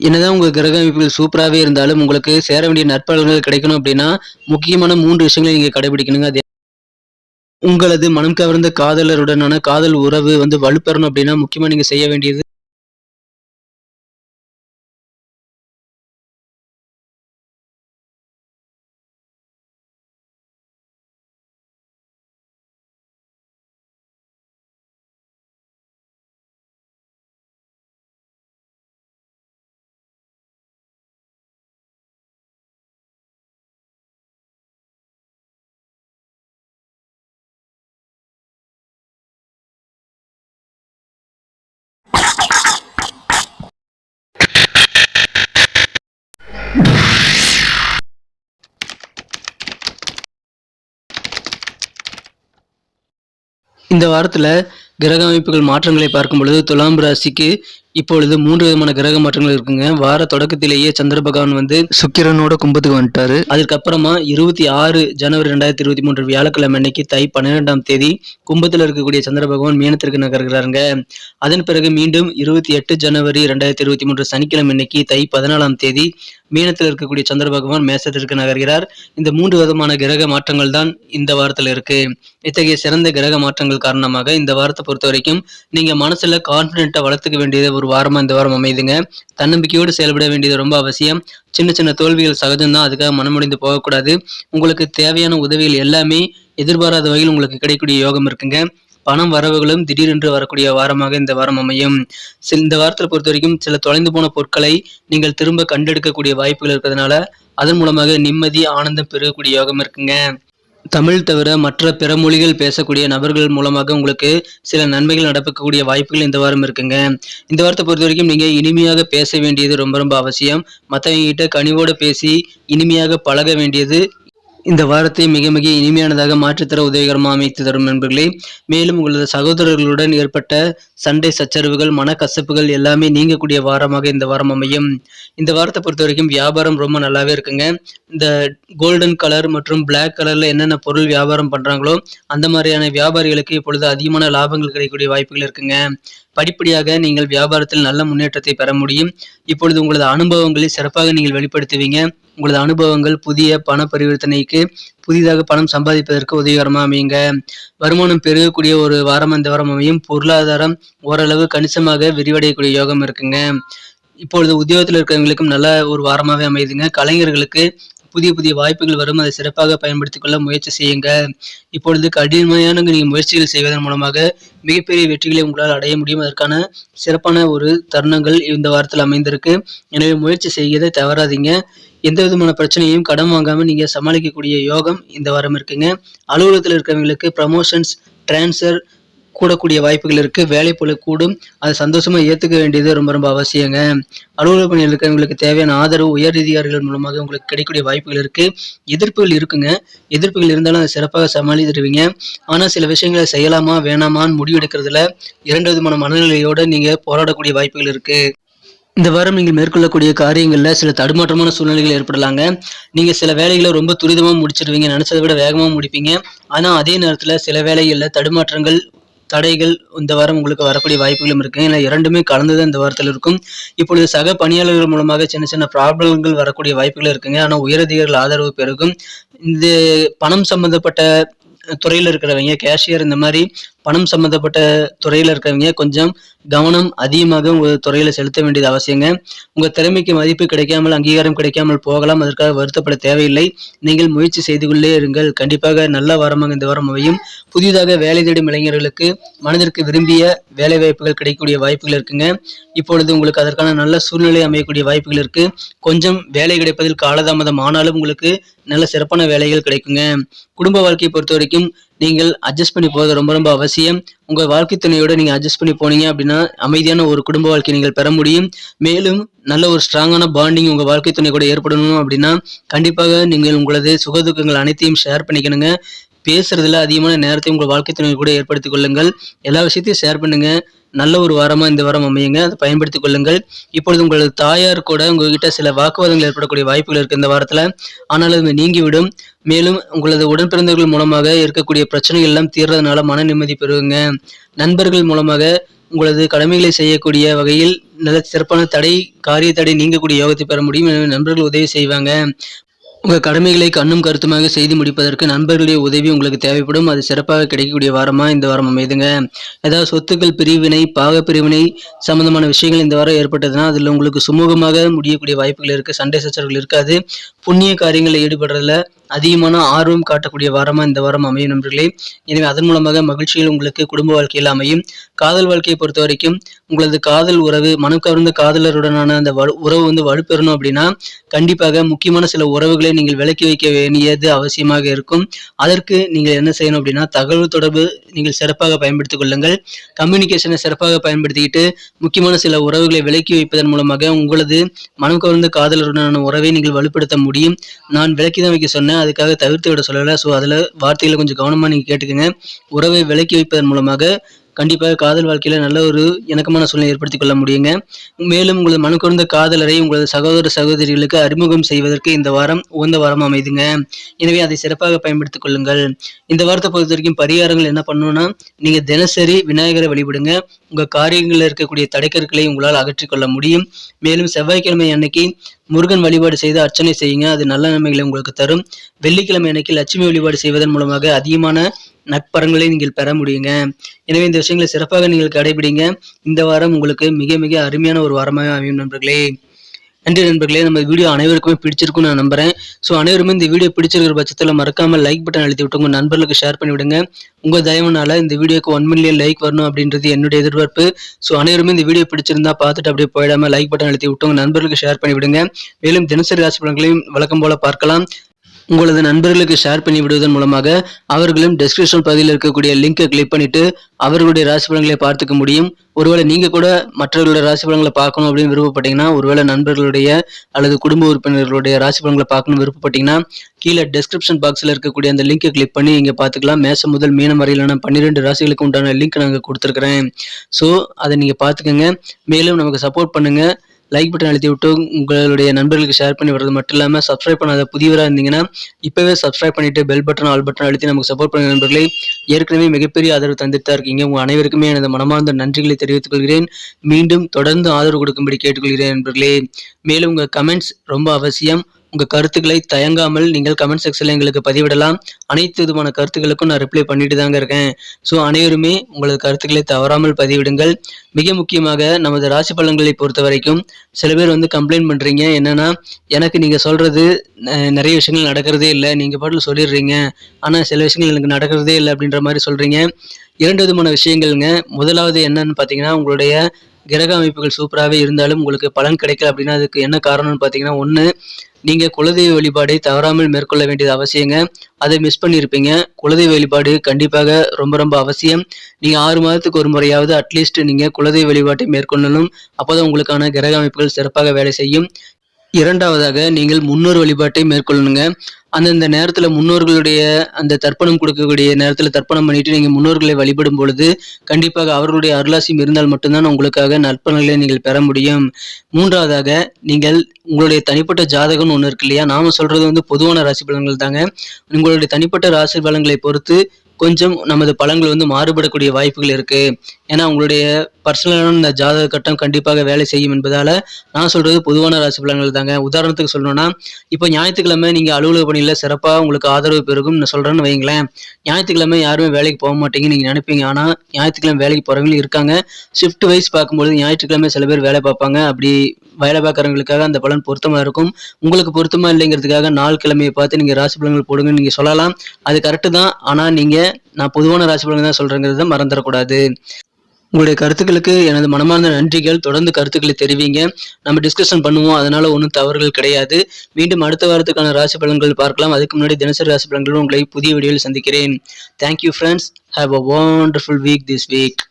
என்னதான் உங்கள் கிரக அமைப்புகள் சூப்பராகவே இருந்தாலும் உங்களுக்கு சேர வேண்டிய நற்பலன்கள் கிடைக்கணும் அப்படின்னா முக்கியமான மூன்று விஷயங்களை நீங்கள் கடைபிடிக்கணுங்க. அது உங்களது மனம் கவர்ந்த காதலருடனான காதல் உறவு வந்து வலுப்பெறணும் அப்படின்னா முக்கியமாக நீங்கள் செய்ய வேண்டியது இந்த வாரத்துல கிரக அமைப்புகள் மாற்றங்களை பார்க்கும் பொழுது துலாம் ராசிக்கு இப்பொழுது மூன்று விதமான கிரக மாற்றங்கள் இருக்குங்க. வார தொடக்கத்திலேயே சந்திர பகவான் வந்து சுக்கிரனோட கும்பத்துக்கு வந்துட்டாரு. அதுக்கப்புறமா இருபத்தி ஆறு ஜனவரி ரெண்டாயிரத்தி இருபத்தி மூன்று வியாழக்கிழமை அன்னைக்கு தை பன்னிரெண்டாம் தேதி கும்பத்தில் இருக்கக்கூடிய சந்திர பகவான் மீனத்திற்கு நகர்கிறாருங்க. அதன் பிறகு மீண்டும் இருபத்தி எட்டு ஜனவரி ரெண்டாயிரத்தி இருபத்தி மூன்று சனிக்கிழமை அன்னைக்கு தை பதினாலாம் தேதி மீனத்தில் இருக்கக்கூடிய சந்திர பகவான் மேசத்திற்கு நகர்கிறார். இந்த மூன்று விதமான கிரக மாற்றங்கள் தான் இந்த வாரத்தில் இருக்கு. இத்தகைய சிறந்த கிரக மாற்றங்கள் காரணமாக இந்த வாரத்தை பொறுத்த வரைக்கும் நீங்க மனசுல கான்பிடென்ட்டை வளர்த்துக்க வேண்டியது ஒரு வாரமாக இந்த வாரம் அமைதுங்க. தன்னம்பிக்கையோடு செயல்பட வேண்டியது ரொம்ப அவசியம். சின்ன சின்ன தோல்விகள் சகஜம்தான் அதுக்காக மனமுடிந்து போகக்கூடாது. உங்களுக்கு தேவையான உதவிகள் எல்லாமே எதிர்பாராத வகையில் உங்களுக்கு கிடைக்கக்கூடிய யோகம் இருக்குங்க. பணம் வரவுகளும் திடீரென்று வரக்கூடிய வாரமாக இந்த வாரம் அமையும். இந்த வாரத்தில் பொறுத்த வரைக்கும் சில தொலைந்து போன பொருட்களை நீங்கள் திரும்ப கண்டெடுக்கக்கூடிய வாய்ப்புகள் இருக்கிறதுனால அதன் மூலமாக நிம்மதி ஆனந்தம் பெருகக்கூடிய யோகம் இருக்குங்க. தமிழ் தவிர மற்ற பிற மொழிகள் பேசக்கூடிய நபர்கள் மூலமாக உங்களுக்கு சில நன்மைகள் நடக்கக்கூடிய வாய்ப்புகள் இந்த வாரம் இருக்குங்க. இந்த வாரத்தை பொறுத்த வரைக்கும் நீங்கள் இனிமையாக பேச வேண்டியது ரொம்ப ரொம்ப அவசியம். மற்றவங்ககிட்ட கனிவோடு பேசி இனிமையாக பழக வேண்டியது இந்த வாரத்தை மிக மிக இனிமையானதாக மாற்றித்தர உதவிகரமாக அமைத்து தரும் நண்பர்களே மேலும் உங்களது சகோதரர்களுடன் ஏற்பட்ட சண்டை சச்சரவுகள் மனக்கசப்புகள் எல்லாமே நீங்கக்கூடிய வாரமாக இந்த வாரம் அமையும். இந்த வாரத்தை பொறுத்த வரைக்கும் வியாபாரம் ரொம்ப நல்லாவே இருக்குங்க. இந்த கோல்டன் கலர் மற்றும் பிளாக் கலரில் என்னென்ன பொருள் வியாபாரம் பண்ணுறாங்களோ அந்த மாதிரியான வியாபாரிகளுக்கு இப்பொழுது அதிகமான லாபங்கள் கிடைக்கக்கூடிய வாய்ப்புகள் இருக்குங்க. படிப்படியாக நீங்கள் வியாபாரத்தில் நல்ல முன்னேற்றத்தை பெற முடியும். இப்பொழுது உங்களது அனுபவங்களை சிறப்பாக நீங்கள் வெளிப்படுத்துவீங்க. உங்களது அனுபவங்கள் புதிய பண பரிவர்த்தனைக்கு புதிதாக பணம் சம்பாதிப்பதற்கு உதவிகரமாக அமையுங்க. வருமானம் பெருகக்கூடிய ஒரு வாரம் அந்த வாரம் அமையும். பொருளாதாரம் ஓரளவு கணிசமாக விரிவடையக்கூடிய யோகம் இருக்குங்க. இப்பொழுது உத்தியோகத்தில் இருக்கிறவங்களுக்கும் நல்ல ஒரு வாரமாகவே அமையுதுங்க. கலைஞர்களுக்கு புதிய புதிய வாய்ப்புகள் வரும். அதை சிறப்பாக பயன்படுத்திக் கொள்ள முயற்சி செய்யுங்க. இப்பொழுது கடினமான நீங்கள் முயற்சிகள் செய்வதன் மூலமாக மிகப்பெரிய வெற்றிகளை உங்களால் அடைய முடியும். அதற்கான சிறப்பான ஒரு தருணங்கள் இந்த வாரத்தில் அமைந்திருக்கு. எனவே முயற்சி செய்யதை தவறாதீங்க. எந்த விதமான பிரச்சனையும் கடன் வாங்காமல் நீங்கள் சமாளிக்கக்கூடிய யோகம் இந்த வாரம் இருக்குங்க. அலுவலகத்தில் இருக்கிறவங்களுக்கு ப்ரமோஷன்ஸ் டிரான்ஸ்ஃபர் கூடக்கூடிய வாய்ப்புகள் இருக்கு. வேலை போல கூடும். அதை சந்தோஷமா ஏத்துக்க வேண்டியது ரொம்ப ரொம்ப அவசியங்க. அலுவலக பணியில் இருக்கிறவங்களுக்கு தேவையான ஆதரவு உயர் அதிகாரிகள் மூலமாக உங்களுக்கு கிடைக்கக்கூடிய வாய்ப்புகள் இருக்கு. எதிர்ப்புகள் இருக்குங்க. எதிர்ப்புகள் இருந்தாலும் அதை சிறப்பாக சமாளித்துருவீங்க ஆனால் சில விஷயங்களை செய்யலாமா வேணாமான்னு முடிவெடுக்கிறதுல இரண்டு விதமான மனநிலையோடு நீங்கள் போராடக்கூடிய வாய்ப்புகள் இருக்கு. இந்த வாரம் நீங்கள் மேற்கொள்ளக்கூடிய காரியங்களில் சில தடுமாற்றமான சூழ்நிலைகள் ஏற்படலாங்க. நீங்கள் சில வேலைகளை ரொம்ப துரிதமாக முடிச்சிடுவீங்க. நினச்சதை விட வேகமாக முடிப்பீங்க. ஆனால் அதே நேரத்தில் சில வேலைகளில் தடுமாற்றங்கள் தடைகள் இந்த வாரம் உங்களுக்கு வரக்கூடிய வாய்ப்புகளும் இருக்கு. ஏன்னா இரண்டுமே கலந்துதான் இந்த வாரத்தில் இருக்கும். இப்பொழுது சக பணியாளர்கள் மூலமாக சின்ன சின்ன ப்ராப்ளங்கள் வரக்கூடிய வாய்ப்புகள் இருக்குங்க. ஆனால் உயரதிகாரிகள் ஆதரவு பெருகும். இந்த பணம் சம்பந்தப்பட்ட துறையில் இருக்கிறவங்க கேஷியர் இந்த மாதிரி பணம் சம்மந்தப்பட்ட துறையில் இருக்கிறவங்க கொஞ்சம் கவனம் அதிகமாக உங்கள் துறையில் செலுத்த வேண்டியது அவசியங்க. உங்கள் திறமைக்கு மதிப்பு கிடைக்காமல் அங்கீகாரம் கிடைக்காமல் போகலாம். அதற்காக வருத்தப்பட தேவையில்லை. நீங்கள் முயற்சி செய்து கொள்ளே இருங்கள். கண்டிப்பாக நல்ல வாரமாக இந்த வாரம் அமையும். புதிதாக வேலை தேடும் இளைஞர்களுக்கு மனதிற்கு விரும்பிய வேலை வாய்ப்புகள் கிடைக்கக்கூடிய வாய்ப்புகள் இருக்குங்க. இப்பொழுது உங்களுக்கு அதற்கான நல்ல சூழ்நிலை அமையக்கூடிய வாய்ப்புகள் இருக்கு. கொஞ்சம் வேலை கிடைப்பதில் காலதாமதம் ஆனாலும் உங்களுக்கு நல்ல சிறப்பான வேலைகள் கிடைக்குங்க. குடும்ப வாழ்க்கையை பொறுத்த வரைக்கும் நீங்கள் அட்ஜஸ்ட் பண்ணி போவது ரொம்ப ரொம்ப அவசியம். உங்கள் வாழ்க்கை துணையோட நீங்கள் அட்ஜஸ்ட் பண்ணி போனீங்க அப்படின்னா அமைதியான ஒரு குடும்ப வாழ்க்கை நீங்கள் பெற முடியும். மேலும் நல்ல ஒரு ஸ்ட்ராங்கான பாண்டிங் உங்கள் வாழ்க்கை துணை கூட ஏற்படணும் அப்படின்னா கண்டிப்பாக நீங்கள் உங்களது சுகதுக்கங்கள் அனைத்தையும் ஷேர் பண்ணிக்கணுங்க. பேசுறதுல அதிகமான நேரத்தை உங்கள் வாழ்க்கை துணை கூட ஏற்படுத்திக் கொள்ளுங்கள். எல்லா விஷயத்தையும் ஷேர் பண்ணுங்க. நல்ல ஒரு வாரமா இந்த வாரம் அமையுங்க. அதை பயன்படுத்திக் கொள்ளுங்கள். இப்பொழுது உங்களது தாயார் கூட உங்ககிட்ட சில வாக்குவாதங்கள் ஏற்படக்கூடிய வாய்ப்புகள் இருக்கு இந்த வாரத்துல. ஆனால் அது நீங்கிவிடும். மேலும் உங்களது உடன்பிறந்தவர்கள் மூலமாக இருக்கக்கூடிய பிரச்சனைகள் எல்லாம் தீர்றதுனால மன நிம்மதி பெறுவீங்க நண்பர்கள் மூலமாக உங்களது கடமைகளை செய்யக்கூடிய வகையில் நல்ல சிறப்பான தடை காரிய தடை நீங்கக்கூடிய யோகத்தை பெற முடியும். எனவே நண்பர்கள் உதவி செய்வாங்க. உங்கள் கடமைகளை கண்ணும் கருத்துமாக செய்து முடிப்பதற்கு நண்பர்களுடைய உதவி உங்களுக்கு தேவைப்படும். அது சிறப்பாக கிடைக்கக்கூடிய வாரமாக இந்த வாரம் அமைதுங்க. ஏதாவது சொத்துக்கள் பிரிவினை பாக பிரிவினை சம்பந்தமான விஷயங்கள் இந்த வாரம் ஏற்பட்டதுன்னா அதில் உங்களுக்கு சுமூகமாக முடியக்கூடிய வாய்ப்புகள் இருக்குது சண்டை சச்சரவுகள் இருக்காது. புண்ணிய காரியங்களில் ஈடுபடுறதுல அதிகமான ஆர்வம் காட்டக்கூடிய வாரமாக இந்த வாரம் அமையும் நண்பர்களே. எனவே அதன் மூலமாக மகிழ்ச்சிகள் உங்களுக்கு குடும்ப வாழ்க்கையில் அமையும். காதல் வாழ்க்கையை பொறுத்த வரைக்கும் உங்களது காதல் உறவு மனம் கவர்ந்த காதலருடனான அந்த உறவு வந்து வலுப்பெறணும் அப்படின்னா கண்டிப்பாக முக்கியமான சில உறவுகளை நீங்கள் விலக்கி வைக்க வேண்டியது அவசியமாக இருக்கும். அதற்கு நீங்கள் என்ன செய்யணும் அப்படின்னா தகவல் தொடர்பு நீங்கள் சிறப்பாக பயன்படுத்திக் கொள்ளுங்கள். கம்யூனிகேஷனை சிறப்பாக பயன்படுத்திக்கிட்டு முக்கியமான சில உறவுகளை விலக்கி வைப்பதன் மூலமாக உங்களது மனம் கவர்ந்த காதலருடனான உறவை நீங்கள் வலுப்படுத்த முடியும். நான் விலக்கி தான் வைக்க சொன்னேன். அதுக்காக தவிர்த்து விட சொல்லலை. ஸோ அதில் வார்த்தைகளை கொஞ்சம் கவனமாக நீங்கள் கேட்டுக்கோங்க. உறவை விலக்கி வைப்பதன் மூலமாக கண்டிப்பாக காதல் வாழ்க்கையில் நல்ல ஒரு இணக்கமான சூழ்நிலை ஏற்படுத்திக் கொள்ள முடியுங்க. மேலும் உங்களது மனக்குறந்த காதலரை உங்களது சகோதர சகோதரிகளுக்கு அறிமுகம் செய்வதற்கு இந்த வாரம் உகந்த வாரம் அமைதுங்க. எனவே அதை சிறப்பாக பயன்படுத்திக் கொள்ளுங்கள். இந்த வாரத்தை பொறுத்த வரைக்கும் பரிகாரங்கள் என்ன பண்ணணும்னா நீங்கள் தினசரி விநாயகரை வழிபடுங்க. உங்கள் காரியங்களில் இருக்கக்கூடிய தடைக்கற்களை உங்களால் அகற்றிக்கொள்ள முடியும். மேலும் செவ்வாய்க்கிழமை அன்னைக்கு முருகன் வழிபாடு செய்து அர்ச்சனை செய்யுங்க. அது நல்ல நன்மைகளை உங்களுக்கு தரும். வெள்ளிக்கிழமை அன்னைக்கு லட்சுமி வழிபாடு செய்வதன் மூலமாக அதிகமான நட்பரங்களை நீங்கள் பெற முடியுங்க. எனவே இந்த விஷயங்களை சிறப்பாக நீங்கள் கடைபிடிங்க. இந்த வாரம் உங்களுக்கு மிக மிக அருமையான ஒரு வாரமாக அமையும் நண்பர்களே. நன்றி நண்பர்களே நம்ம வீடியோ அனைவருக்குமே பிடிச்சிருக்கும் நான் நம்புறேன். ஸோ அனைவருமே இந்த வீடியோ பிடிச்சிருக்கிற பட்சத்தில் மறக்காம லைக் பட்டன் அழுத்தி விட்டு உங்கள் நண்பர்களுக்கு ஷேர் பண்ணி விடுங்க. உங்கள் தயவுனால இந்த வீடியோக்கு ஒன் மில்லியன் லைக் வரணும் அப்படின்றது என்னுடைய எதிர்பார்ப்பு. ஸோ அனைவருமே இந்த வீடியோ பிடிச்சிருந்தா பார்த்துட்டு அப்படியே போயிடாம லைக் பட்டன் அழுத்தி விட்டு உங்கள் நண்பர்களுக்கு ஷேர் பண்ணி விடுங்க. மேலும் தினசரி ராசி பலன்களையும் வழக்கம் போல பார்க்கலாம். உங்களது நண்பர்களுக்கு ஷேர் பண்ணி விடுவதன் மூலமாக அவர்களும் டெஸ்கிரிப்ஷன் பகுதியில் இருக்கக்கூடிய லிங்கை கிளிக் பண்ணிட்டு அவர்களுடைய ராசி பலன்களை பார்த்துக்க முடியும். ஒருவேளை நீங்கள் கூட மற்றவர்களுடைய ராசி பலன்களை பார்க்கணும் அப்படின்னு விருப்பப்பட்டீங்கன்னா ஒருவேளை நண்பர்களுடைய அல்லது குடும்ப உறுப்பினர்களுடைய ராசி பலன்களை பார்க்கணும் விருப்பப்பட்டீங்கன்னா கீழே டெஸ்கிரிப்ஷன் பாக்ஸில் இருக்கக்கூடிய அந்த லிங்கை கிளிக் பண்ணி இங்கே பார்த்துக்கலாம். மேசம் முதல் மீனம் வரையிலான பன்னிரெண்டு ராசிகளுக்கு உண்டான லிங்க் நாங்கள் கொடுத்துருக்குறேன். ஸோ அதை நீங்கள் பார்த்துக்கோங்க. மேலும் நமக்கு சப்போர்ட் பண்ணுங்கள் லைக் பட்டன் அழுத்தி விட்டு உங்களுடைய நண்பர்களுக்கு ஷேர் பண்ணி வர்றது மட்டும் இல்லாமல் சப்ஸ்கிரைப் பண்ணாத புதியவராக இருந்தீங்கன்னா இப்போவே சப்ஸ்கிரைப் பண்ணிட்டு பெல் பட்டன் ஆல் பட்டன் அழுத்தி நமக்கு சப்போர்ட் பண்ண நண்பர்களே. ஏற்கனவே மிகப்பெரிய ஆதரவு தந்துட்டு தான் இருக்கீங்க. உங்கள் அனைவருக்குமே எனது மனமார்ந்த நன்றிகளை தெரிவித்துக் கொள்கிறேன். மீண்டும் தொடர்ந்து ஆதரவு கொடுக்கும்படி கேட்டுக்கொள்கிறேன் நண்பர்களே. மேலும் உங்கள் கமெண்ட்ஸ் ரொம்ப அவசியம். உங்கள் கருத்துக்களை தயங்காமல் நீங்கள் கமெண்ட் செக்ஷனில் எங்களுக்கு பதிவிடலாம். அனைத்து விதமான கருத்துக்களுக்கும் நான் ரிப்ளை பண்ணிட்டு தாங்க இருக்கேன். ஸோ அனைவருமே உங்களது கருத்துக்களை தவறாமல் பதிவிடுங்கள். மிக முக்கியமாக நமது ராசி பலன்களை பொறுத்த வரைக்கும் சில பேர் வந்து கம்ப்ளைண்ட் பண்ணுறீங்க என்னென்னா எனக்கு நீங்கள் சொல்கிறது நிறைய விஷயங்கள் நடக்கிறதே இல்லை. நீங்கள் பாட்டில் சொல்லிடுறீங்க. ஆனால் சில விஷயங்கள் எனக்கு நடக்கிறதே இல்லை அப்படின்ற மாதிரி சொல்கிறீங்க இரண்டு விதமான விஷயங்கள்ங்க. முதலாவது என்னன்னு பார்த்தீங்கன்னா உங்களுடைய கிரக அமைப்புகள் சூப்பராகவே இருந்தாலும் உங்களுக்கு பலன் கிடைக்கல அப்படின்னா அதுக்கு என்ன காரணம்னு பார்த்தீங்கன்னா ஒன்று நீங்கள் குலதெய்வ வழிபாடை தவறாமல் மேற்கொள்ள வேண்டியது அவசியங்க. அதை மிஸ் பண்ணியிருப்பீங்க குலதெய்வ வழிபாடு கண்டிப்பாக ரொம்ப ரொம்ப அவசியம். நீங்கள் ஆறு மாதத்துக்கு ஒரு முறையாவது அட்லீஸ்ட் நீங்கள் குலதெய்வ வழிபாட்டை மேற்கொள்ளணும். அப்போதான் உங்களுக்கான கிரக அமைப்புகள் சிறப்பாக வேலை செய்யும். இரண்டாவதாக நீங்கள் முன்னோர் வழிபாட்டை மேற்கொள்ளணுங்க. அந்தந்த நேரத்தில் முன்னோர்களுடைய அந்த தர்ப்பணம் கொடுக்கக்கூடிய நேரத்தில் தர்ப்பணம் பண்ணிட்டு நீங்கள் முன்னோர்களை வழிபடும் பொழுது கண்டிப்பாக அவர்களுடைய அருளாசியம் இருந்தால் மட்டும்தான் உங்களுக்காக நற்பலன்களை நீங்கள் பெற முடியும். மூன்றாவதாக நீங்கள் உங்களுடைய தனிப்பட்ட ஜாதகம்னு ஒன்று இருக்கு இல்லையா? நாம சொல்றது வந்து பொதுவான ராசி பலன்கள் தாங்க. உங்களுடைய தனிப்பட்ட ராசி பலன்களை பொறுத்து கொஞ்சம் நமது பலன்கள் வந்து மாறுபடக்கூடிய வாய்ப்புகள் இருக்கு. ஏன்னா உங்களுடைய பர்சனலான இந்த ஜாதக கட்டம் கண்டிப்பாக வேலை செய்யும் என்பதால் நான் சொல்கிறது பொதுவான ராசி பலன்கள் தாங்க. உதாரணத்துக்கு சொல்லணும்னா இப்போ ஞாயிற்றுக்கிழமை நீங்கள் அலுவலக பணியில் சிறப்பாக உங்களுக்கு ஆதரவு பெருகும் நான் வைங்களேன் ஞாயிற்றுக்கிழமை யாருமே வேலைக்கு போக மாட்டீங்க நீங்கள் நினைப்பீங்க. ஆனால் ஞாயிற்றுக்கிழமை வேலைக்கு போகிறவங்களும் இருக்காங்க. ஷிஃப்ட் வைஸ் பார்க்கும்போது ஞாயிற்றுக்கிழமை சில பேர் வேலை பார்ப்பாங்க. அப்படி வேலை பார்க்குறவங்களுக்காக அந்த பலன் பொருத்தமாக இருக்கும். உங்களுக்கு பொருத்தமாக இல்லைங்கிறதுக்காக நாள் கிழமையை பார்த்து நீங்கள் ராசி பலன்கள் போடுங்கன்னு நீங்கள் சொல்லலாம். அது கரெக்டு தான். ஆனால் நீங்கள் நான் பொதுவான ராசி பலன் தான் சொல்கிறேங்கிறத மறந்துடக்கூடாது. உங்களுடைய கருத்துக்களுக்கு எனது மனமார்ந்த நன்றிகள். தொடர்ந்து கருத்துக்களை தெரிவிங்க. நம்ம டிஸ்கஷன் பண்ணுவோம். அதனால ஒன்றும் தவறுகள் கிடையாது. மீண்டும் அடுத்த வாரத்துக்கான ராசி பலன்கள் பார்க்கலாம். அதுக்கு முன்னாடி தினசரி ராசி பலன்களும் உங்களை புதிய வீடியோவில் சந்திக்கிறேன். Thank you friends have a wonderful week this week